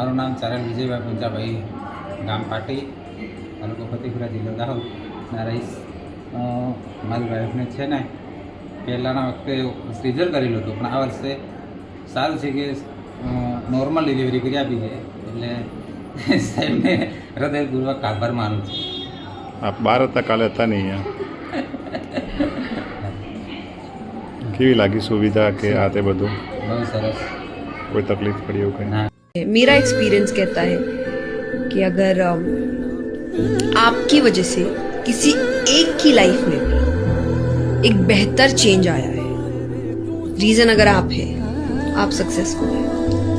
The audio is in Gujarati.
આચાર્ય વિજયભાઈ પુંજાભાઈ ગામ પાટી તાલુકો ફતેપુરા જિલ્લો દાહોદ. ના રહીશ. મારી વાઈફને છે ને પહેલાંના વખતે સિઝર કરેલું હતું પણ આ વર્ષે સારું છે કે નોર્મલ ડિલિવરી કરી આપી છે. એટલે સાહેબને હૃદયપૂર્વક આભાર માનું છું. આપ બાર હતા કાલે હતા નહીં કેવી લાગી સુવિધા કે આ તે બધું? બહુ સરસ. કોઈ તકલીફ પડી એવું કંઈ? ના. मेरा एक्सपीरियंस कहता है कि अगर आपकी वजह से किसी एक की लाइफ में एक बेहतर चेंज आया है रीजन अगर आप है, आप सक्सेसफुल हैं।